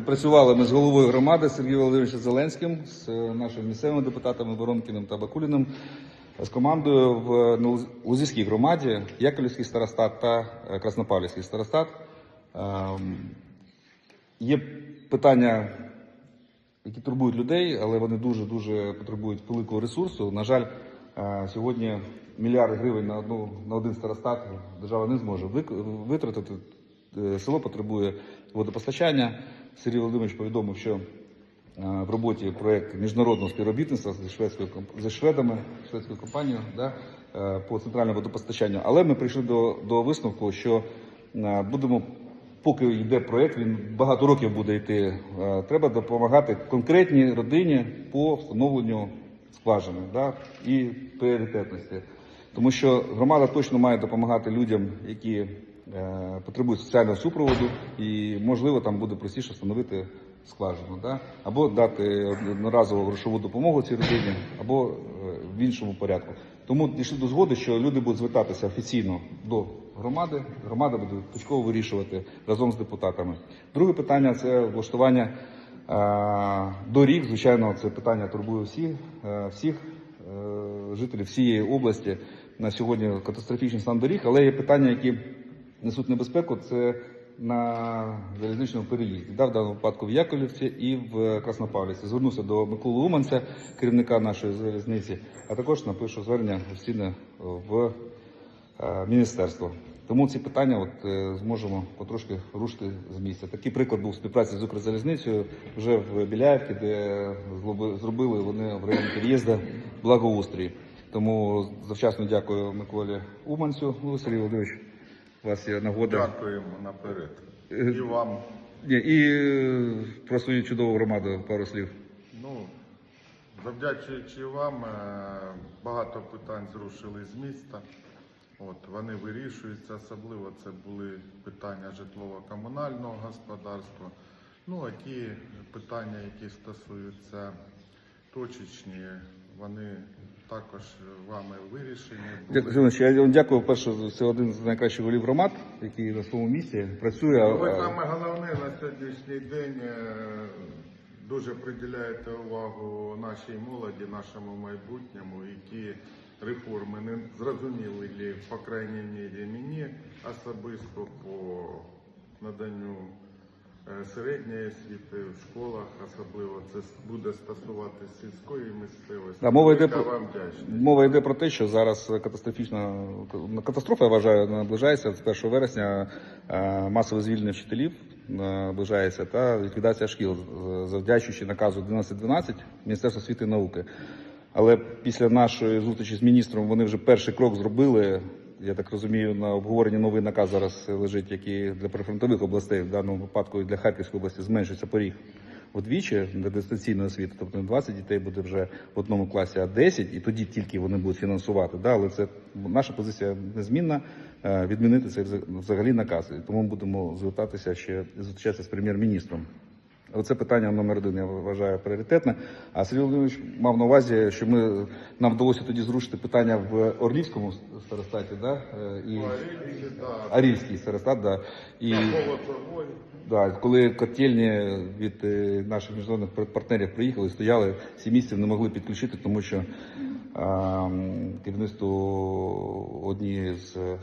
Відпрацювали ми з головою громади Сергієм Володимировичем Зеленським, з е, нашими місцевими депутатами Воронкіним та Бакуліним, з командою в Лузівській громаді, Яковлівський старостат та е, Краснопавлівський старостат. Ем, Є питання, які турбують людей, але вони дуже дуже потребують великого ресурсу. На жаль, е, сьогодні мільярд гривень на одну на один старостат держава не зможе витратити. Е, Село потребує водопостачання. Сергій Володимирович повідомив, що е, в роботі проєкт міжнародного співробітництва зі шведською зі шведами, шведською компанією да, е, по центральному водопостачанню. Але ми прийшли до, до висновку, що будемо, поки йде проєкт, він багато років буде йти. Треба допомагати конкретній родині по встановленню скважини да, і пріоритетності. Тому що громада точно має допомагати людям, які потребують соціального супроводу, і можливо там буде простіше встановити скважину, да? або дати одноразову грошову допомогу цій родині, або е, в іншому порядку. Тому дійшли до згоди, що люди будуть звертатися офіційно до громади. Громада буде точково вирішувати разом з депутатами. Друге питання це влаштування е, доріг. Звичайно, це питання турбує всі, е, всіх е, жителів всієї області. На сьогодні катастрофічний стан доріг, але є питання, які несуть небезпеку. Це на залізничному переїзді, да, в даному випадку в Яковлівці і в Краснопавлівці. Звернувся до Миколи Уманця, керівника нашої залізниці, а також напишу звернення офіційне в е, міністерство. Тому ці питання от, е, зможемо потрошки рушити з місця. Такий приклад був співпраці з Укрзалізницею вже в Біляєвці, де зробили вони в районі переїзду благоустрій. Тому завчасно дякую Миколі Уманцю. Володимирович, у вас є нагода. Дякуємо наперед. Е, І вам. Ні, і е, про свою чудову громаду пару слів. Ну, завдячуючи вам, е, багато питань зрушили з міста. От, вони вирішуються, особливо це були питання житлово-комунального господарства. Ну, а ті питання, які стосуються точечні, вони також вами вирішені. Дякую, Сергій я вам дякую. Перше, це один з найкращих голів громад, який на своєму місці працює. Ну, Ви саме головне на сьогоднішній день е, дуже приділяєте увагу нашій молоді, нашому майбутньому, які реформи не зрозуміли, по крайній мірі мені особисто по наданню середньої освіти в школах, особливо це буде стосуватися сільської місцевості. Да, мова йде про вам мова йде про те, що зараз катастрофічна катастрофа, я вважаю, наближається з 1 вересня. е, Масове звільнення вчителів наближається та ліквідація шкіл, завдячуючи наказу 1112 Міністерства освіти і науки. Але після нашої зустрічі з міністром вони вже перший крок зробили. Я так розумію, на обговоренні новий наказ зараз лежить, який для прифронтових областей, в даному випадку і для Харківської області, зменшується поріг вдвічі для дистанційної освіти, тобто не 20 дітей буде вже в одному класі, а 10, і тоді тільки вони будуть фінансувати. Да? Але це наша позиція незмінна е, відмінити цей взагалі наказ. І тому будемо звертатися ще зустрічатися з прем'єр-міністром. Оце питання номер один, я вважаю пріоритетне. А Сергій Володимирович мав на увазі, що ми нам вдалося тоді зрушити питання в Орлівському старостаті, да? е, і да, Арільський старостат, да. і Да, коли котельні від е, наших міжнародних партнерів приїхали, стояли, сім місяців не могли підключити, тому що а, керівництво однієї з е,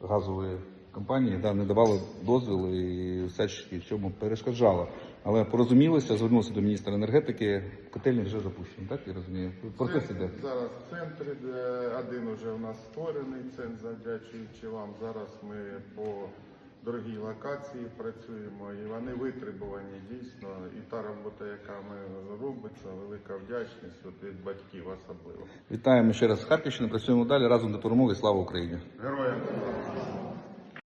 газової компанії да, не давало дозвіл і всячески в цьому перешкоджало. Але порозумілися, звернулися до міністра енергетики, котельні вже запущені, так я розумію? Процес іде. Зараз де один уже у нас створений центр, завдячуючи вам. Зараз ми по дорогій локації працюємо і вони витребувані дійсно. І та робота, яка ми робиться, велика вдячність от від батьків особливо. Вітаємо ще раз з Харківщини, працюємо далі разом до перемоги. Слава Україні! Героям!